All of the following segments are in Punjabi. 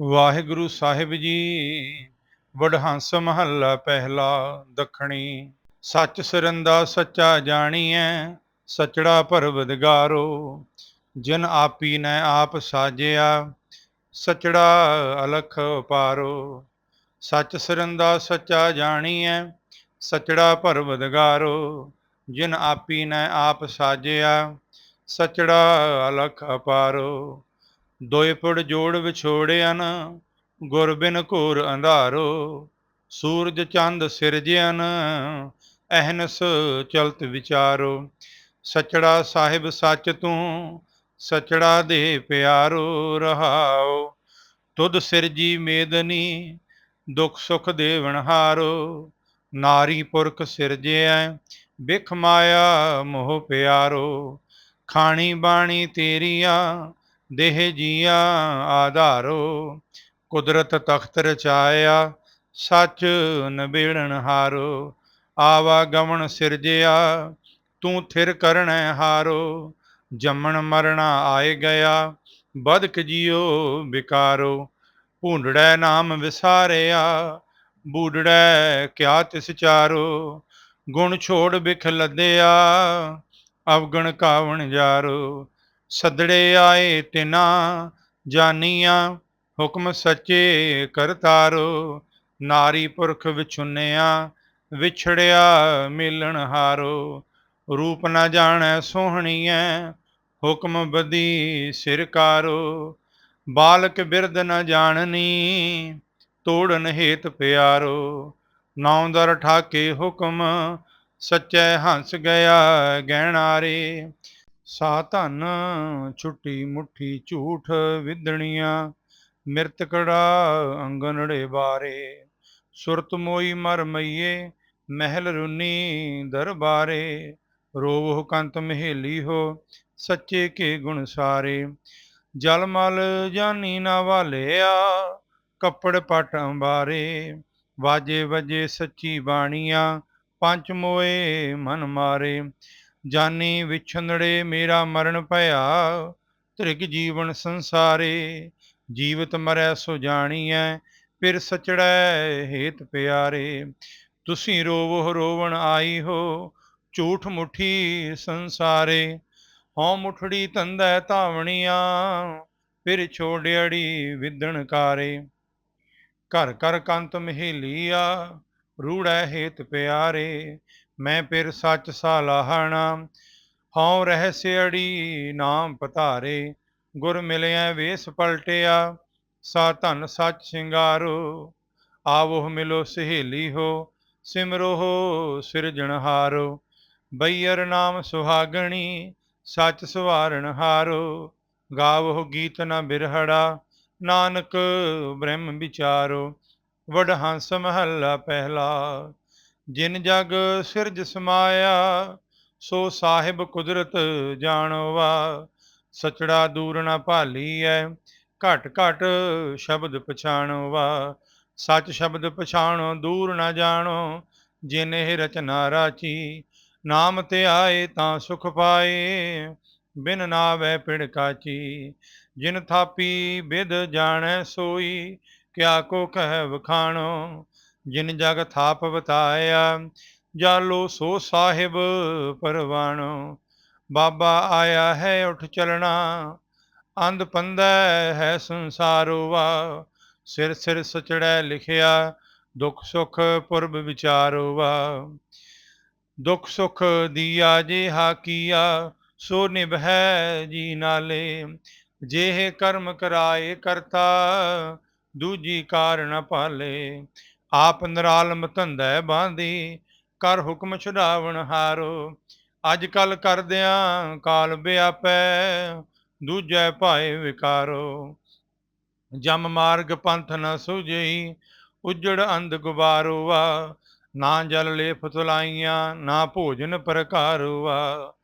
ਵਾਹਿਗੁਰੂ ਸਾਹਿਬ ਜੀ, ਵਡਹੰਸ ਮਹੱਲਾ ਪਹਿਲਾ ਦੱਖਣੀ। ਸੱਚ ਸਰੰਦਾ ਸੱਚਾ ਜਾਣੀਐ, ਸਚੜਾ ਪਰਵਦਗਾਰੋ ਜਿਨ ਆਪੀ ਨੇ ਆਪ ਸਾਜਿਆ, ਸਚੜਾ ਅਲਖ ਪਾਰੋ ਸੱਚ ਸਰੰਦਾ ਸੱਚਾ ਜਾਣੀਐ, ਸਚੜਾ ਪਰਵਦਗਾਰੋ ਜਿਨ ਆਪੀ ਨੇ ਆਪ ਸਾਜਿਆ, ਸਚੜਾ ਅਲਖ ਅਪਾਰੋ ਦੋਏ ਪੁੜ ਜੋੜ ਵਿਛੋੜਿਆਨ ਗੁਰ ਬਿਨ ਘੋਰ ਅੰਧਾਰੋ, ਸੂਰਜ ਚੰਦ ਸਿਰਜਿਆਨ, ਅਹਨਸ ਚਲਤ ਵਿਚਾਰੋ। ਸਚੜਾ ਸਾਹਿਬ ਸੱਚ ਤੂੰ, ਸਚੜਾ ਦੇ ਪਿਆਰੋ ਰਹਾਓ। ਤੁਧ ਸਿਰਜੀ ਮੇਦਨੀ, ਦੁਖ ਸੁਖ ਦੇਵਨ ਹਾਰੋ। ਨਾਰੀ ਪੁਰਖ ਸਿਰਜਿਆ, ਬਿਖ ਮਾਇਆ ਮੋਹ ਪਿਆਰੋ। ਖਾਣੀ ਬਾਣੀ ਤੇਰੀਆ ਦੇਹ ਜੀਆ ਆਧਾਰੋ, ਕੁਦਰਤ ਤਖਤ ਰਚਾਇਆ ਸੱਚ ਨਬੇੜਨ ਹਾਰੋ, ਆਵਾ ਗਵਣ ਸਿਰਜਿਆ, ਤੂੰ ਥਿਰ ਕਰਣੈ ਹਾਰੋ, ਜੰਮਣ ਮਰਣਾ ਆਏ ਗਿਆ, ਬਦਕ ਜਿਉ ਵਿਕਾਰੋ, ਭੂੰਡੜੈ ਨਾਮ ਵਿਸਾਰਿਆ, ਬੂਡੜੈ ਕਿਆ ਤਿਸ ਚਾਰੋ, ਗੁਣ ਛੋੜ ਬਿਖ ਲੱਦਿਆ, ਅਵਗਣ ਕਾਵਣ ਜਾਰੋ ਸਦੜੇ ਆਏ ਤਿਨਾ ਜਾਨੀਆਂ, ਹੁਕਮ ਸੱਚੇ ਕਰਤਾਰੋ ਨਾਰੀ ਪੁਰਖ ਵਿਛੁੰਨਿਆ, ਵਿਛੜਿਆ ਮਿਲਣ ਹਾਰੋ। ਰੂਪ ਨਾ ਜਾਣੈ ਸੋਹਣੀਐ, ਹੁਕਮ ਬਦੀ ਸਿਰਕਾਰੋ ਬਾਲਕ ਬਿਰਦ ਨ ਜਾਣਨੀ, ਤੋੜਨ ਹੇਤ ਪਿਆਰੋ। ਨਾਉ ਦਰ ਠਾਕੇ ਹੁਕਮ, ਸੱਚੈ ਹੰਸ ਗਿਆ ਗਹਿਣਾਰੇ। ਸਾ ਧਨ ਛੁੱਟੀ ਮੁੱਠੀ ਝੂਠ ਵਿਦਣੀਆਂ ਮਿਰਤਕੜਾ ਅੰਗਨੜੇ ਬਾਰੇ ਸੁਰਤ ਮੋਈ ਮਰ ਮਈਏ, ਮਹਿਲ ਰੁਨੀ ਦਰਬਾਰੇ, ਰੋਵ ਕੰਤ ਮਹੇਲੀ ਹੋ ਸੱਚੇ ਕੇ ਗੁਣ ਸਾਰੇ, ਜਲ ਮਲ ਜਾਨੀ ਨਾ ਵਾਲਿਆ, ਕੱਪੜ ਪਟ ਅੰਬਾਰੇ, ਵਾਜੇ ਵਜੇ ਸੱਚੀ ਬਾਣੀਆਂ, ਪੰਜ ਮੋਏ ਮਨ ਮਾਰੇ। ਜਾਨੀ ਵਿਛੰਦੜੇ ਮੇਰਾ ਮਰਨ ਭਇਆ ਤ੍ਰਿਗ ਜੀਵਨ ਸੰਸਾਰੇ, ਜੀਵਤ ਮਰੈ ਸੋ ਜਾਣੀਐ ਫਿਰ ਸਚੜੈ ਹੇਤ ਪਿਆਰੇ। ਤੁਸੀਂ ਰੋਵੋ ਰੋਵਣ ਆਈ ਹੋ, ਝੂਠ ਮੁਠੀ ਸੰਸਾਰੇ। ਹਉ ਮੁਠੜੀ ਤੰਦੈ ਧਾਵਣੀਆਂ, ਫਿਰ ਛੋੜਿਆੜੀ ਵਿਦਣ ਕਾਰੇ। ਘਰ ਘਰ ਕੰਤ ਮਹੇਲੀਆ, ਰੂੜੈ ਹੇਤ ਪਿਆਰੇ। ਮੈਂ ਫਿਰ ਸੱਚ ਸਾਲਾਹਣਾ ਹਉ ਰਹਿਸਿਆੜੀ ਨਾਮ ਪਤਾਰੇ ਗੁਰ ਮਿਲਿਆ ਵੇਸ ਪਲਟਿਆ, ਸਾ ਧਨ ਸੱਚ ਸਿੰਗਾਰੋ, ਆਵੋ ਮਿਲੋ ਸਹੇਲੀ ਹੋ, ਸਿਮਰੋ ਹੋ ਸਿਰਜਣਹਾਰੋ ਬਈਰ ਨਾਮ ਸੁਹਾਗਣੀ, ਸੱਚ ਸਵਾਰਣ ਹਾਰੋ, ਗਾਵੋ ਗੀਤ ਨਾ ਬਿਰਹੜਾ, ਨਾਨਕ ਬ੍ਰਹਮ ਵਿਚਾਰੋ ਵਡ ਹੰਸ ਮਹੱਲਾ ਪਹਿਲਾ ਜਿਨ ਜਗ ਸਿਰਜ ਸਮਾਇਆ, ਸੋ ਸਾਹਿਬ ਕੁਦਰਤ ਜਾਣਵਾ। ਸਚੜਾ ਦੂਰ ਨਾ ਭਾਲੀ ਐ ਘਟ ਘਟ ਸ਼ਬਦ ਪਛਾਣਵਾ। ਸੱਚ ਸ਼ਬਦ ਪਛਾਣੋ, ਦੂਰ ਨਾ ਜਾਣੋ, ਜਿਨ ਇਹ ਰਚਨਾ ਰਾਚੀ। ਨਾਮ ਤੇ ਆਏ ਤਾਂ ਸੁਖ ਪਾਏ, ਬਿਨ ਨਾਵੇ ਪਿੜ ਕਾਚੀ। ਜਿਨ ਥਾਪੀ, ਬਿਦ ਜਾਣੈ ਸੋਈ, ਕਿਆ ਕੋ ਕਹਿ ਵਖਾਣੋ। ਜਿਨ ਜਗ ਥਾਪ ਬਤਾਇਆ ਜਾਲੋ ਸੋ ਸਾਹਿਬ ਪਰਵਾਣੋ। ਬਾਬਾ ਆਇਆ ਹੈ ਉਠ ਚਲਣਾ, ਅੰਧ ਪੰਦੈ ਹੈ ਸੰਸਾਰੋ ਵਾ। ਸਿਰ ਸਿਰ ਸਚੜੈ ਲਿਖਿਆ, ਦੁਖ ਸੁਖ ਪੁਰਬ ਵਿਚਾਰੋ ਵਾ। ਦੁਖ ਸੁਖ ਦੀਆ ਜੇ ਹਾਕੀਆ ਸੋ ਨਿਭੈ ਜੀ ਨਾਲੇ। ਜਿਹੇ ਕਰਮ ਕਰਾਏ ਕਰਤਾ, ਦੂਜੀ ਕਾਰਨ ਪਾਲੇ। ਆਪ ਨਰਾਲਮ ਧੰਦੈ ਬਾਂਦੀ, ਕਰ ਹੁਕਮ ਛੁਡਾਵਣ ਹਾਰੋ। ਅੱਜ ਕੱਲ ਕਰਦਿਆਂ ਕਾਲ ਵਿਆਪੈ ਦੂਜੈ ਭਾਏ ਵਿਕਾਰੋ। ਜਮ ਮਾਰਗ ਪੰਥ ਨ ਸੁਝਈ ਉਜੜ ਅੰਧ ਗੁਬਾਰੋਵਾ ਨਾ ਜਲ ਲੇਫ ਤੁਲਾਈਆਂ, ਨਾ ਭੋਜਨ ਪ੍ਰਕਾਰੋ ਵਾ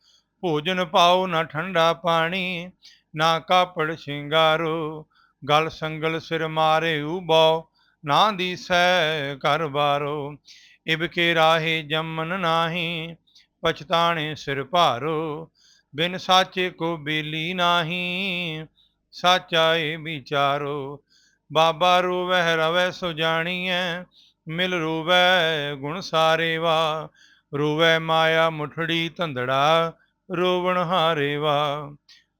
ਭੋਜਨ ਪਾਓ ਨਾ ਠੰਡਾ ਪਾਣੀ, ਨਾ ਕਾਪੜ ਸ਼ਿੰਗਾਰੋ। ਗਲ ਸੰਗਲ ਸਿਰ ਮਾਰੇ ਉਬੋ ਨਾ ਦੀਸੈ ਘਰ ਬਾਰੋ, ਇਬ ਕੇ ਰਾਹੇ ਜੰਮਨ ਨਾਹੀ, ਪਛਤਾਣੇ ਸਿਰ ਭਾਰੋ, ਬਿਨ ਸਾਚੇ ਕੋ ਬੇਲੀ ਨਾਹੀ, ਸਾਚਾ ਏ ਵਿਚਾਰੋ, ਬਾਬਾ ਰੂਵੈ ਰਵੈ ਸੋ ਜਾਣੀਐ, ਮਿਲ ਰੂਵੈ ਗੁਣ ਸਾਰੇ ਵਾ ਰੂਵੈ ਮਾਇਆ ਮੁਠੜੀ ਧੰਦੜਾ, ਰੋਵਣ ਹਾਰੇ ਵਾ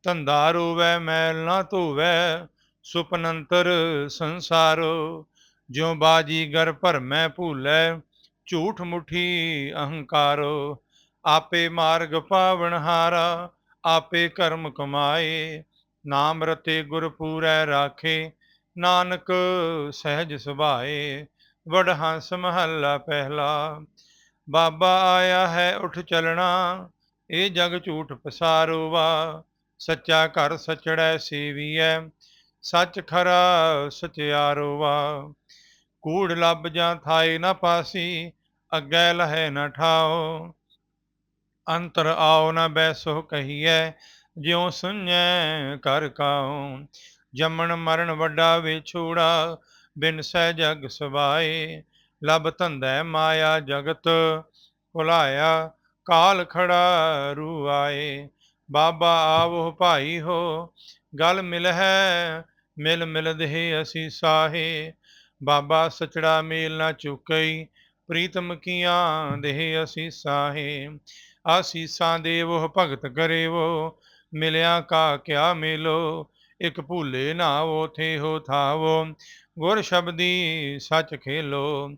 ਧੰਦਾ ਰੋਵੈ ਮੈਲ ਨਾ ਧੋਵੈ ਸੁਪਨੰਤਰ ਸੰਸਾਰੋ ਜਿਉ ਬਾਜੀਗਰ ਭਰਮੈ ਭੂਲੈ, ਝੂਠ ਮੁਠੀ ਅਹੰਕਾਰੋ। ਆਪੇ ਮਾਰਗ ਪਾਵਨ ਹਾਰਾ, ਆਪੇ ਕਰਮ ਕਮਾਏ। ਨਾਮ ਰਤੇ ਗੁਰ ਪੂਰੈ ਰਾਖੇ, ਨਾਨਕ ਸਹਿਜ ਸੁਭਾਏ। ਵਡ ਹੰਸ ਮਹੱਲਾ ਪਹਿਲਾ, ਬਾਬਾ ਆਇਆ ਹੈ ਉਠ ਚਲਣਾ, ਇਹ ਜਗ ਝੂਠ ਪਸਾਰੋ ਵਾ ਸੱਚਾ ਘਰ ਸਚੜੈ ਸੇਵੀਐ, ਸੱਚ ਖਰਾ ਸਚਿਆਰੋ ਵਾ ਕੂੜ ਲੱਭ ਜਾਂ ਥਾਈ ਨਾ ਪਾਸੀ, ਅੱਗੇ ਲਹੈ ਨਾ ਠਾਓ। ਅੰਤਰ ਆਓ ਨਾ ਬੈਸੋ ਕਹੀਐ, ਜਿਉ ਸੁਣੈ ਕਰ ਕਾਉ ਜੰਮਣ ਮਰਨ ਵੱਡਾ ਵਿਛੋੜਾ ਬਿਨ ਸਹਿ ਜਗ ਸਵਾਏ ਲਬ ਧੰਦੈ ਮਾਇਆ ਜਗਤ, ਭੁਲਾਇਆ ਕਾਲ ਖੜਾ ਰੂ ਆਏ। ਬਾਬਾ ਆਵੋ ਭਾਈ ਹੋ, ਗਲ ਮਿਲ ਹੈ ਮਿਲ ਮਿਲ ਅਸੀਂ ਸਾਹੇ। ਬਾਬਾ ਸਚੜਾ ਮੇਲ ਨਾ ਚੁਕਈ, ਪ੍ਰੀਤਮ ਕੀਆਂ ਦੇਹ ਅਸੀਸਾਂ ਸਾਹੇ ਆਸੀਸਾਂ ਦੇਵੋ, ਭਗਤ ਕਰੇਵੋ, ਮਿਲਿਆ ਕਾ ਕਿਆ ਮਿਲੋ, ਇਕ ਭੂਲੇ ਨਾ ਥੇ ਹੋ ਥਾਵੋ। ਗੁਰ ਸ਼ਬਦੀ ਸੱਚ ਖੇਲੋ,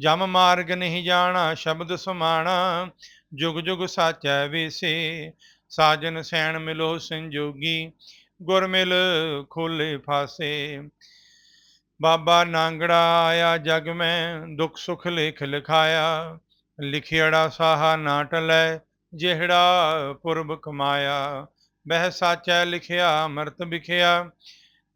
ਜਮ ਮਾਰਗ ਨਹੀਂ ਜਾਣਾ, ਸ਼ਬਦ ਸਮਾਣਾ, ਜੁਗ ਜੁਗ ਸੱਚ ਹੈ ਵੇਸੇ। ਸਾਜਨ ਸੈਣ ਮਿਲੋ ਸੰਜੋਗੀ, ਗੁਰ ਮਿਲ ਖੋਲੇ ਫਾਸੇ ਬਾਬਾ ਨਾਂਗੜਾ ਆਇਆ ਜਗ ਮੈਂ, ਦੁੱਖ ਸੁਖ ਲੇਖ ਲਿਖਾਇਆ। ਲਿਖਿਆੜਾ ਸਾਹਾ ਨਾਟ ਲੈ, ਜਿਹੜਾ ਪੁਰਬ ਕਮਾਇਆ। ਬਹਿ ਸਾਚੈ ਲਿਖਿਆ, ਅਮਰਤ ਵਿਖਿਆ।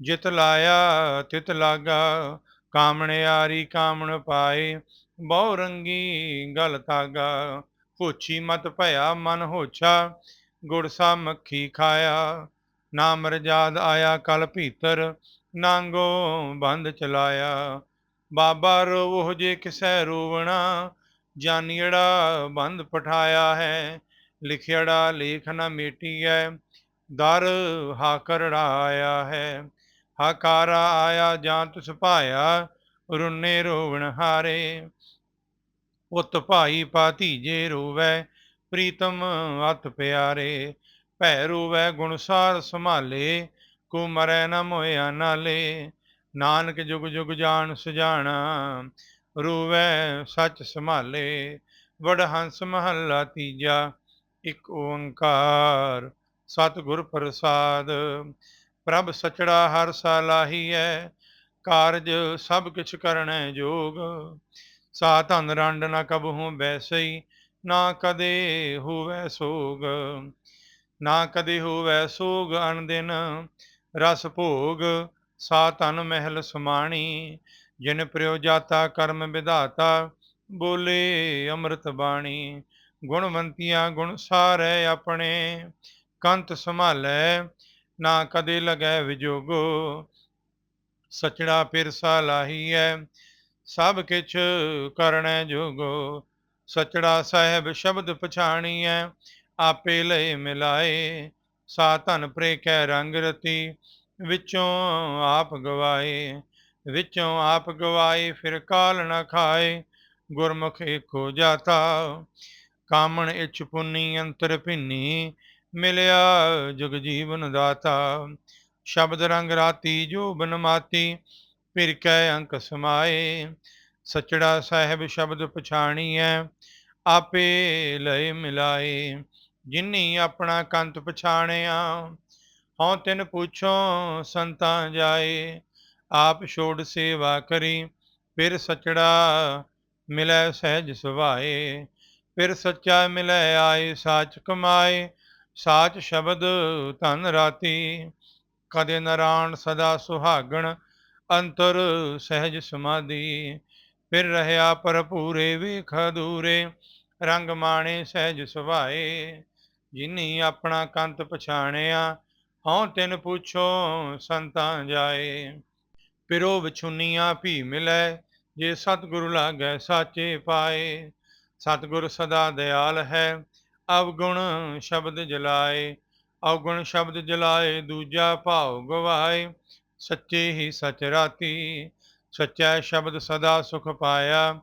ਜਿਤ ਲਾਇਆ, ਤਿਤ ਲਾਗਾ। ਕਾਮਣੇ ਆਰੀ ਕਾਮਣ ਪਾਏ, ਬਹੁ ਰੰਗੀ ਗਲ ਤਾਗਾ। ਹੋਛੀ ਮਤ ਭਇਆ ਮਨ ਹੋਛਾ ਗੁਰਸਾ ਮੱਖੀ ਖਾਇਆ। ਨਾਮ ਰਜਾਦ ਆਇਆ ਕਲ ਭੀਤਰ ਨਾਂਗੋ ਬੰਦ ਚਲਾਇਆ। ਬਾਬਾ ਰੋਵ ਜੇ ਕਿਸੈ ਰੋਵਣਾ ਜਾਨੀੜਾ ਬੰਦ ਪਠਾਇਆ ਹੈ। ਲਿਖਿਆੜਾ ਲੇਖ ਨ ਮੇਟੀਐ, ਦਰ ਹਾਕਰੜਾ ਆਇਆ ਹੈ। ਹਾਕਾਰਾ ਆਇਆ ਜਾਂ ਤੁਸ ਭਾਇਆ, ਰੁੰਨੇ ਰੋਵਣ ਹਾਰੇ। ਉਤ ਭਾਈ ਪਾਤੀਜੇ ਰੋਵੈ, ਪ੍ਰੀਤਮ ਅਤ ਪਿਆਰੇ। ਭੈ ਰੋਵੈ ਗੁਣਸਾਰ ਸੰਭਾਲੇ ਕੋ ਮਰੈ ਨ ਮੋਇਆ ਨਾਲੇ, ਨਾਨਕ ਜੁਗ ਜੁਗ ਜਾਣ ਸੁਜਾਣਾ, ਰੂਵੈ ਸੱਚ ਸੰਭਾਲੇ ਵਡ ਹੰਸ ਮਹੱਲਾ ਤੀਜਾ, ਇੱਕ ਓੰਕਾਰ। ਸਤਿਗੁਰ ਪ੍ਰਸਾਦ, ਪ੍ਰਭ ਸਚੜਾ ਹਰ ਸਾਲਾਹੀਐ ਕਾਰਜ ਸਭ ਕਿਛ ਕਰਣੈ ਜੋਗ। ਸਾ ਧਨ ਰੰਡ ਨ ਕਬਹੂ ਬੈਸਈ, ਨਾ ਕਦੇ ਹੋਵੈ ਸੋਗ। ਨਾ ਕਦੇ ਹੋਵੈ ਸੋਗ ਅਨ ਦਿਨ ਰਸ ਭੋਗ, ਸਾ ਧਨ ਮਹਿਲ ਸੁਮਾਣੀ, ਜਿਨ ਪ੍ਰਯੋ ਜਾਤਾ ਕਰਮ ਵਿਧਾਤਾ, ਬੋਲੇ ਅੰਮ੍ਰਿਤ ਬਾਣੀ। ਗੁਣਵੰਤੀਆਂ ਗੁਣ ਸਾਰੇ ਆਪਣੇ, ਕੰਤ ਸੰਭਾਲੈ, ਨਾ ਕਦੇ ਲਗੈ ਵਿਜੋਗੋ। ਸਚੜਾ ਪਿਰਸਾ ਲਾਹੀਐ, ਸਭ ਕਿਛ ਕਰਣੈ ਜੋਗੋ। ਸਚੜਾ ਸਾਹਿਬ ਸ਼ਬਦ ਪਛਾਣੀਐ, ਆਪੇ ਲਏ ਮਿਲਾਏ। ਸਾ ਧਨ ਪ੍ਰੇ ਕੈ ਰੰਗ ਰਤੀ, ਵਿੱਚੋਂ ਆਪ ਗਵਾਏ, ਵਿੱਚੋਂ ਆਪ ਗਵਾਏ, ਫਿਰ ਕਾਲ ਨ ਖਾਏ, ਗੁਰਮੁਖ ਏਕੋ ਜਾਤਾ, ਕਾਮਣ ਇਛ ਪੁੰਨੀ, ਅੰਤਰ ਭਿੰਨੀ, ਮਿਲਿਆ ਜੁਗ ਜੀਵਨ ਦਾਤਾ, ਸ਼ਬਦ ਰੰਗ ਰਾਤੀ ਜੋ ਬਨਮਾਤੀ ਫਿਰ ਕੈ ਅੰਕ ਸਮਾਏ, ਸਚੜਾ ਸਾਹਿਬ ਸ਼ਬਦ ਪਛਾਣੀਐ, ਆਪੇ ਲਏ ਮਿਲਾਏ ਜਿਨੀ ਆਪਣਾ ਕੰਤ ਪਛਾਣਿਆ, ਹਉ ਤਿਨ ਪੁੱਛੋ ਸੰਤਾਂ ਜਾਏ, ਆਪ ਛੋੜ ਸੇਵਾ ਕਰੀ, ਫਿਰ ਸਚੜਾ ਮਿਲੈ ਸਹਿਜ ਸੁਭਾਏ, ਫਿਰ ਸੱਚਾ ਮਿਲੈ ਆਏ ਸਾਚ ਕਮਾਏ, ਸਾਚ ਸ਼ਬਦ ਧਨ ਰਾਤੀ, ਕਦੇ ਨਰਾਣ ਸਦਾ ਸੁਹਾਗਣ, ਅੰਤਰ ਸਹਿਜ ਸਮਾਧੀ, ਫਿਰ ਰਹਾ ਭਰਪੂਰੇ ਵੇਖ ਦੂਰੇ ਰੰਗ ਮਾਣੇ ਸਹਿਜ ਸੁਭਾਏ। ਜਿਨੀ ਆਪਣਾ ਕੰਤ ਪਛਾਣਿਆ, ਹਉ ਤਿਨ ਪੁੱਛੋ ਸੰਤਾਂ ਜਾਏ। ਪਿਰੋ ਵਿਛੁੰਨੀਆਂ ਭੀ ਮਿਲੈ, ਜੇ ਸਤਿਗੁਰੂ ਲਾਗੈ ਸਾਚੇ ਪਾਏ। ਸਤਿਗੁਰ ਸਦਾ ਦਿਆਲ ਹੈ, ਅਵਗੁਣ ਸ਼ਬਦ ਜਲਾਏ। ਅਵਗੁਣ ਸ਼ਬਦ ਜਲਾਏ, ਦੂਜਾ ਭਾਉ ਗਵਾਏ। ਸੱਚੇ ਹੀ ਸਚ ਰਾਤੀ, ਸੱਚਾ ਸ਼ਬਦ ਸਦਾ ਸੁਖ ਪਾਇਆ।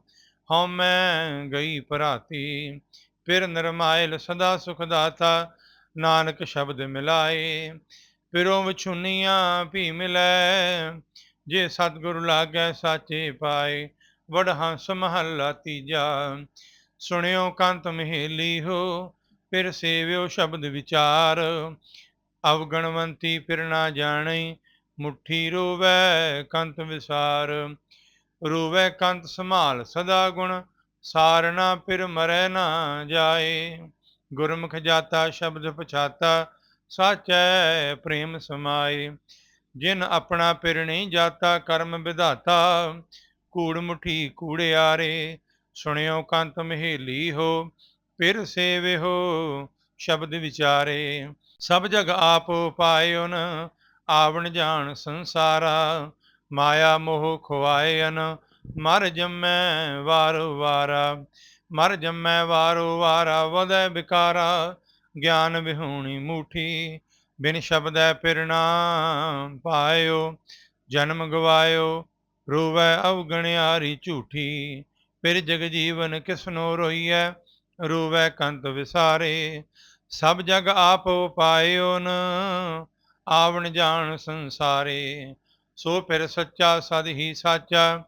ਹਉ ਮੈਂ ਗਈ ਭਰਾਤੀ ਫਿਰ ਨਿਰਮਾਇਲ ਸਦਾ ਸੁਖ ਦਾਤਾ ਨਾਨਕ ਸ਼ਬਦ ਮਿਲਾਏ। ਫਿਰੋਂ ਵਿਛੁਨੀਆਂ ਭੀ ਮਿਲੈ, ਜੇ ਸਤਿਗੁਰ ਲਾਗੈ ਸਾਚੇ ਪਾਏ। ਵਡ ਹੰਸ ਮਹੱਲਾ ਤੀਜਾ, ਸੁਣਿਓ ਕੰਤ ਮਹੇਲੀ ਹੋ, ਫਿਰ ਸੇਵਿਓ ਸ਼ਬਦ ਵਿਚਾਰ। ਅਵਗਣਵੰਤੀ ਫਿਰ ਨਾ ਜਾਣਈ ਮੁਠੀ ਰੋਵੈ ਕੰਤ ਵਿਸਾਰ। ਰੋਵੈ ਕੰਤ ਸੰਭਾਲ ਸਦਾ ਗੁਣ ਸਾਰ ਨਾ ਫਿਰ ਮਰੈ ਨਾ ਜਾਏ। ਗੁਰਮੁਖ ਜਾਤਾ, ਸ਼ਬਦ ਪਛਾਤਾ, ਸਾਚੈ ਪ੍ਰੇਮ ਸਮਾਏ। ਜਿਨ ਆਪਣਾ ਪਿਰ ਨਹੀਂ ਜਾਤਾ, ਕਰਮ ਵਿਧਾਤਾ, ਕੂੜ ਮੁਠੀ ਕੂੜਿਆਰੇ ਸੁਣਿਓ ਕੰਤ ਮਹੇਲੀ ਹੋ, ਫਿਰ ਸੇਵਿਓ ਸ਼ਬਦ ਵਿਚਾਰੇ। ਸਭ ਜਗ ਆਪ ਪਾਇਓਨ ਆਵਣ ਜਾਣ ਸੰਸਾਰਾ। ਮਾਇਆ ਮੋਹ ਖੁਆਏਨ ਮਰ ਜੰਮੈ ਵਾਰੋ ਵਾਰਾ, ਮਰ ਜੰਮੈ ਵਾਰੋ ਵਾਰਾ ਵਦੈ ਵਿਕਾਰਾ, ਗਿਆਨ ਵਿਹੂਣੀ ਮੂਠੀ, ਬਿਨ ਸ਼ਬਦੈ ਪਿਰਣਾ ਪਾਇਓ, ਜਨਮ ਗਵਾਇਓ, ਰੂਵੈ ਅਵਗਣਿਆਰੀ ਝੂਠੀ, ਫਿਰ ਜਗ ਜੀਵਨ ਕਿਸਨੋ ਰੋਈਐ, ਰੂਵੈ ਕੰਤ ਵਿਸਾਰੇ, ਸਭ ਜਗ ਆਪ ਪਾਇਓਨ ਆਵਣ ਜਾਣ ਸੰਸਾਰੇ, ਸੋ ਫਿਰ ਸੱਚਾ ਸਦ ਹੀ ਸਾਚਾ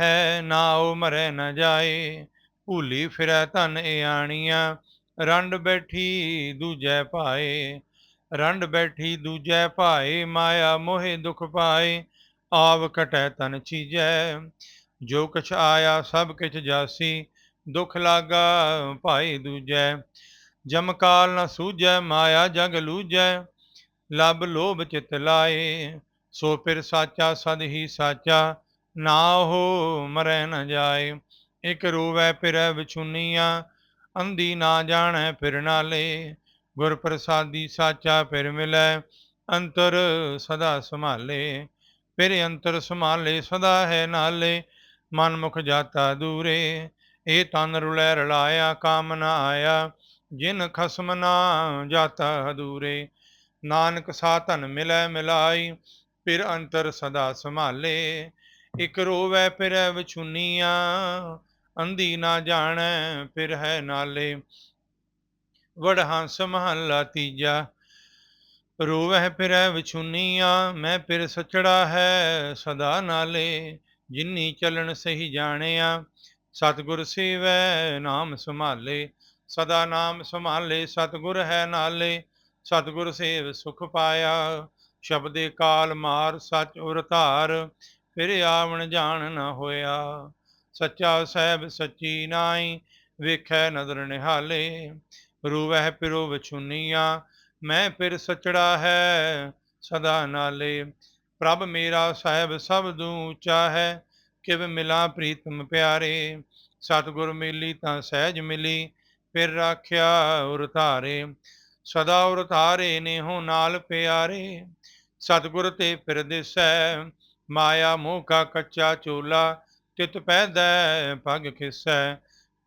ਹੈ, ਨਾ ਉਹ ਮਰੈ ਨਾ ਜਾਏ। ਭੂਲੀ ਫਿਰੈ ਧਨ ਇਆਣੀਆਂ ਰੰਡ ਬੈਠੀ ਦੂਜੈ ਭਾਏ। ਰੰਡ ਬੈਠੀ ਦੂਜੈ ਭਾਏ, ਮਾਇਆ ਮੋਹਿ ਦੁਖ ਪਾਏ। ਆਵ ਕਟੈ ਤਨ ਚੀਜੈ, ਜੋ ਕਛ ਆਇਆ ਸਭ ਕਿਛ ਜਾਸੀ। ਦੁਖ ਲਾਗਾ ਭਾਈ ਦੂਜੈ, ਜਮ ਕਾਲ ਨ ਸੂਝੈ ਮਾਇਆ ਜਗ ਲੂਜੈ। ਲਬ ਲੋਭ ਚਿਤ ਲਾਏ, ਸੋ ਫਿਰ ਸਾਚਾ ਸਦ ਹੀ ਸਾਚਾ। ਨਾ ਹੋ ਮਰੈ ਨ ਜਾਏ। ਇਕ ਰੋਵੈ ਫਿਰੈ ਵਿਛੁਨੀਆਂ, ਅੰਧੀ ਨਾ ਜਾਣੈ ਫਿਰ ਨਾਲੇ ਗੁਰ ਪ੍ਰਸਾਦੀ ਸਾਚਾ ਫਿਰ ਮਿਲੈ, ਅੰਤਰ ਸਦਾ ਸੰਭਾਲੇ। ਫਿਰ ਅੰਤਰ ਸੰਭਾਲੇ, ਸਦਾ ਹੈ ਨਾਲੇ। ਮਨ ਮੁਖ ਜਾਤਾ ਦੂਰੇ ਇਹ ਤਨ ਰੁਲੈ ਰਲਾਇਆ, ਕਾਮ ਨਾ ਆਇਆ। ਜਿਨ ਖਸਮ ਨਾ ਜਾਤਾ ਹਦੂਰੇ ਨਾਨਕ ਸਾਧਨ ਮਿਲੈ ਮਿਲਾਈ, ਫਿਰ ਅੰਤਰ ਸਦਾ ਸੰਭਾਲੇ। ਇਕ ਰੋਵੈ ਫਿਰੈ ਵਿਛੁਨੀਆਂ, ਅੰਧੀ ਨਾ ਜਾਣੈ ਫਿਰ ਹੈ ਨਾਲੇ। ਵੜ ਹੰਸ ਮਹੱਲਾ ਤੀਜਾ ਰੋਵਹਿ ਫਿਰੈ ਵਿਛੁਨੀਆਂ, ਮੈਂ ਫਿਰ ਸਚੜਾ ਹੈ ਸਦਾ ਨਾਲੇ, ਜਿਨੀ ਚਲਣ ਸਹੀ ਜਾਣਿਆ। ਸਤਿਗੁਰ ਸੇਵੈ ਨਾਮ ਸੰਭਾਲੇ, ਸਦਾ ਨਾਮ ਸੰਭਾਲੇ, ਸਤਿਗੁਰ ਹੈ ਨਾਲੇ, ਸਤਿਗੁਰ ਸੇਵ ਸੁਖ ਪਾਇਆ। ਸ਼ਬਦੇ ਕਾਲ ਮਾਰ ਸਚ ਉਰ ਫਿਰ ਆਵਣ ਜਾਣ ਨਾ ਹੋਇਆ। ਸੱਚਾ ਸਹਿਬ ਸੱਚੀ ਨਾਈ ਵੇਖੈ ਨਦਰ ਨਿਹਾਲੇ। ਰੂਵਹਿ ਪਿਰੋ ਵਿਛੁਨੀਆਂ, ਮੈਂ ਫਿਰ ਸਚੜਾ ਹੈ ਸਦਾ ਨਾਲੇ। ਪ੍ਰਭ ਮੇਰਾ ਸਾਹਿਬ ਸਭ ਦੂ ਉੱਚਾ ਹੈ, ਕਿਵ ਮਿਲਾ ਪ੍ਰੀਤਮ ਪਿਆਰੇ। ਸਤਿਗੁਰ ਮਿਲੀ ਤਾਂ ਸਹਿਜ ਮਿਲੀ, ਫਿਰ ਰਾਖਿਆ ਉਰ ਧਾਰੇ। ਸਦਾ ਉਰ ਧਾਰੇ ਨੇ ਹੋ ਨਾਲ ਪਿਆਰੇ। ਸਤਿਗੁਰ ਤੇ ਫਿਰ ਦਿਸੈ ਮਾਇਆ ਮੋਹ ਕਾ ਕੱਚਾ ਚੋਲਾ, ਤਿਤ ਪੈਦੈ ਪਗ ਖਿਸੈ।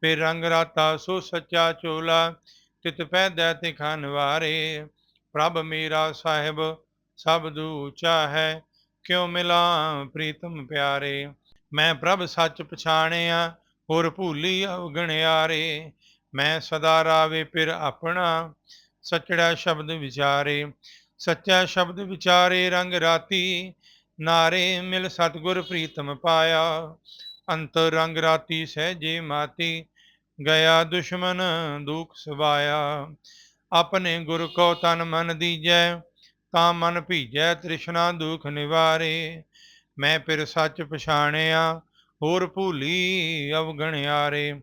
ਫਿਰ ਰੰਗ ਰਾਤਾ ਸੋ ਸੱਚਾ ਚੋਲਾ, ਤਿਤ ਪੈਦੈ ਤਿਖਾ ਨਿਵਾਰੇ ਪ੍ਰਭ ਮੇਰਾ ਸਾਹਿਬ, ਸਭ ਦੂ ਹੈ ਕਿਉ ਮਿਲਾਂ ਪ੍ਰੀਤਮ ਪਿਆਰੇ। ਮੈਂ ਪ੍ਰਭ ਸੱਚ ਪਛਾਣਿਆ, ਹੋਰ ਭੂਲੀ ਅਵਗਣਿਆਰੇ। ਮੈਂ ਸਦਾ ਰਾਵੇ ਪਿਰ ਆਪਣਾ, ਸਚੜਾ ਸ਼ਬਦ ਵਿਚਾਰੇ। ਸੱਚਾ ਸ਼ਬਦ ਵਿਚਾਰੇ, ਰੰਗ ਰਾਤੀ ਨਾਰੇ ਮਿਲ ਸਤਗੁਰ ਪ੍ਰੀਤਮ ਪਾਇਆ। ਅੰਤਰ ਰੰਗ ਰਾਤੀ ਸਹਿਜੇ ਮਾਤੀ, ਗਿਆ ਦੁਸ਼ਮਨ ਦੁਖ ਸਵਾਇਆ। ਆਪਣੇ ਗੁਰ ਕੋ ਤਨ ਮਨ ਦੀਜੈ, ਤਾਂ ਮਨ ਭੀਜੈ ਤ੍ਰਿਸ਼ਨਾ ਦੁਖ ਨਿਵਾਰੇ। ਮੈਂ ਫਿਰ ਸੱਚ ਪਛਾਣਿਆ, ਹੋਰ ਭੂਲੀ ਅਵਗਣਿਆਰੇ।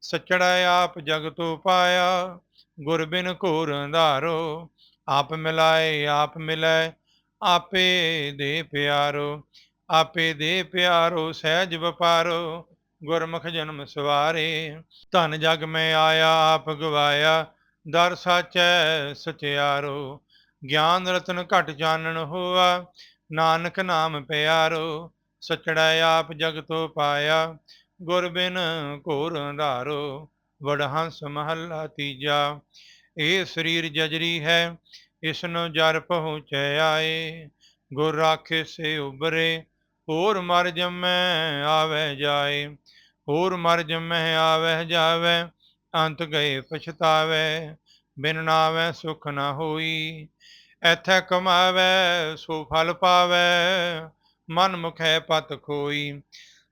ਸਚੜਾ ਆਪ ਜਗ ਤੋਂ ਪਾਇਆ, ਗੁਰ ਬਿਨ ਘੋਰ ਅੰਧਾਰੋ। ਆਪ ਮਿਲਾਏ, ਆਪ ਮਿਲੈ ਆਪੇ ਦੇ ਪਿਆਰੋ, ਆਪੇ ਦੇ ਪਿਆਰੋ, ਸਹਿਜ ਵਪਾਰੋ, ਗੁਰਮੁਖ ਜਨਮ ਸਵਾਰੇ। ਧਨ ਜਗ ਮੈਂ ਆਇਆ, ਆਪ ਗਵਾਇਆ, ਦਰ ਸਾਚੈ ਸਚਿਆਰੋ। ਗਿਆਨ ਰਤਨ ਘਟ ਜਾਣਨ ਹੋਆ, ਨਾਨਕ ਨਾਮ ਪਿਆਰੋ। ਸਚੜਾ ਆਪ ਜਗ ਤੋ ਪਾਇਆ, ਗੁਰ ਬਿਨ ਘੋਰ ਅੰਧਾਰੋ ਵਡ ਹੰਸ ਮਹੱਲਾ ਤੀਜਾ, ਇਹ ਸਰੀਰ ਜਜਰੀ ਹੈ ਇਸ ਜਰ ਪਹੁੰਚੈ ਆਏ ਗੁਰ ਰਾਖੇ ਸੇ ਉਬਰੇ ਹੋਰ ਮਰ ਜਮੈ ਆਵੇ ਜਾਏ, ਹੋਰ ਮਰ ਜਮੈ ਆਵੇ ਜਾਵੇ, ਅੰਤ ਗਏ ਪਛਤਾਵੇ, ਬਿਨ ਨਾਵੇ ਸੁਖ ਨਾ ਹੋਈ, ਐਥੈ ਕਮਾਵੇ ਸੋ ਫਲ ਪਾਵੇ, ਮਨ ਮੁਖੈ ਪਤ ਖੋਈ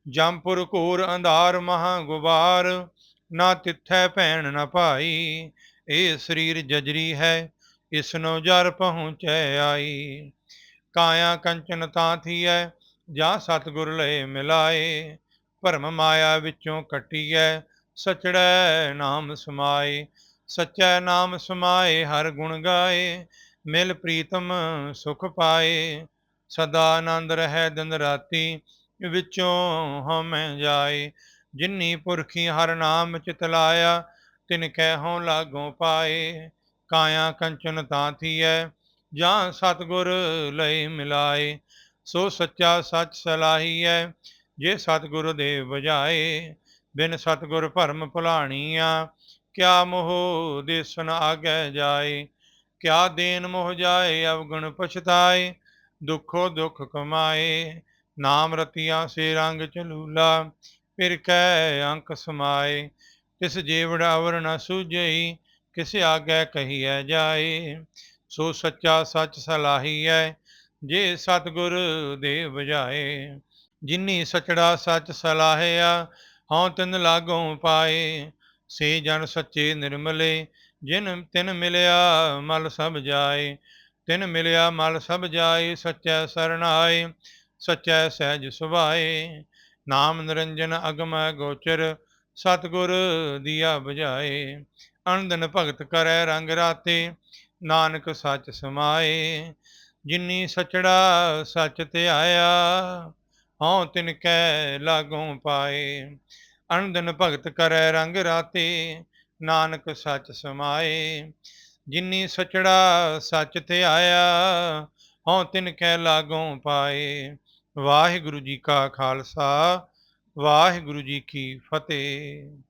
ਜੰਪੁਰ ਘੂਰ ਅੰਧਾਰ ਮਹਾ ਗੁਬਾਰ, ਨਾ ਤਿੱਥੈ ਭੈਣ ਨਾ ਭਾਈ, ਇਹ ਸਰੀਰ ਜਜਰੀ ਹੈ ਇਸਨੋ ਜਰ ਪਹੁੰਚੈ ਆਈ? ਕਾਇਆ ਕੰਚਨ ਤਾਂ ਥੀਐ, ਜਾਂ ਸਤਿਗੁਰ ਲਏ ਮਿਲਾਏ। ਭਰਮ ਮਾਇਆ ਵਿੱਚੋਂ ਕੱਟੀਐ, ਸਚੜੈ ਨਾਮ ਸਮਾਏ। ਸਚੈ ਨਾਮ ਸਮਾਏ ਹਰ ਗੁਣ ਗਾਏ, ਮਿਲ ਪ੍ਰੀਤਮ ਸੁਖ ਪਾਏ। ਸਦਾ ਆਨੰਦ ਰਹਿ ਦਿਨ ਰਾਤੀ, ਵਿੱਚੋਂ ਹਮੈ ਜਾਏ। ਜਿਨੀ ਪੁਰਖੀ ਹਰ ਨਾਮ ਚਿਤ ਲਾਇਆ, ਤਿਨ ਕਹਿ ਹਉ ਲਾਗੋਂ ਪਾਏ। ਕਾਇਆ ਕੰਚਨ ਤਾਂ ਥੀਐ, ਜਾਂ ਸਤਿਗੁਰ ਲਈ ਮਿਲਾਏ, ਸੋ ਸੱਚਾ ਸੱਚ ਸਲਾਹੀਐ, ਜੇ ਸਤਿਗੁਰ ਦੇ ਬਜਾਏ ਬਿਨ ਸਤਿਗੁਰ ਭਰਮ ਭੁਲਾਣੀਆਂ, ਕਿਆ ਮੋਹ ਦੇਸਨ ਆਗੈ ਜਾਏ, ਕਿਆ ਦੇਨ ਮੋਹ ਜਾਏ, ਅਵਗੁਣ ਪਛਤਾਏ, ਦੁਖੋ ਦੁਖ ਕਮਾਏ, ਨਾਮ ਰਤੀਆਂ ਸੇ ਰੰਗ ਚਲੂਲਾ ਫਿਰ ਕੈ ਅੰਕ ਸਮਾਏ, ਤਿਸ ਜੀਵੜ ਅਵਰ ਨ ਕਿਸ ਆਗੈ ਕਹੀਐ ਜਾਏ, ਸੋ ਸੱਚਾ ਸੱਚ ਸਲਾਹੀਐ, ਜੇ ਸਤਿਗੁਰ ਦੇ ਬਜਾਏ ਜਿਨੀ ਸਚੜਾ ਸੱਚ ਸਲਾਹਿਆ, ਹਉ ਤਿਨ ਲਾਗੋਂ ਪਾਏ। ਸੇ ਜਨ ਸੱਚੇ ਨਿਰਮਲੇ, ਜਿਨ ਤਿਨ ਮਿਲਿਆ ਮਲ ਸਭ ਜਾਏ। ਤਿਨ ਮਿਲਿਆ ਮਲ ਸਭ ਜਾਏ, ਸਚੈ ਸਰਣਾਏ, ਸਚੈ ਸਹਿਜ ਸੁਭਾਏ। ਨਾਮ ਨਿਰੰਜਨ ਅਗਮ ਗੋਚਰ, ਸਤਿਗੁਰ ਦੀਆ ਬੁਝਾਏ। ਅਨੰਦਨ ਭਗਤ ਕਰੈ ਰੰਗ ਰਾਤੇ, ਨਾਨਕ ਸੱਚ ਸਮਾਏ, ਜਿਨੀ ਸਚੜਾ ਸੱਚ ਧਿਆਇਆ ਹਉ ਤਿਨ ਕੈ ਲਾਗੋਂ ਪਾਏ। ਅਨੰਦਨ ਭਗਤ ਕਰੈ ਰੰਗ ਰਾਤੇ, ਨਾਨਕ ਸੱਚ ਸਮਾਏ, ਜਿਨੀ ਸਚੜਾ ਸੱਚ ਧਿਆਇਆ ਹਉ ਤਿਨ ਕੈ ਲਾਗੋਂ ਪਾਏ। ਵਾਹਿਗੁਰੂ ਜੀ ਕਾ ਖਾਲਸਾ, ਵਾਹਿਗੁਰੂ ਜੀ ਕੀ ਫਤਿਹ।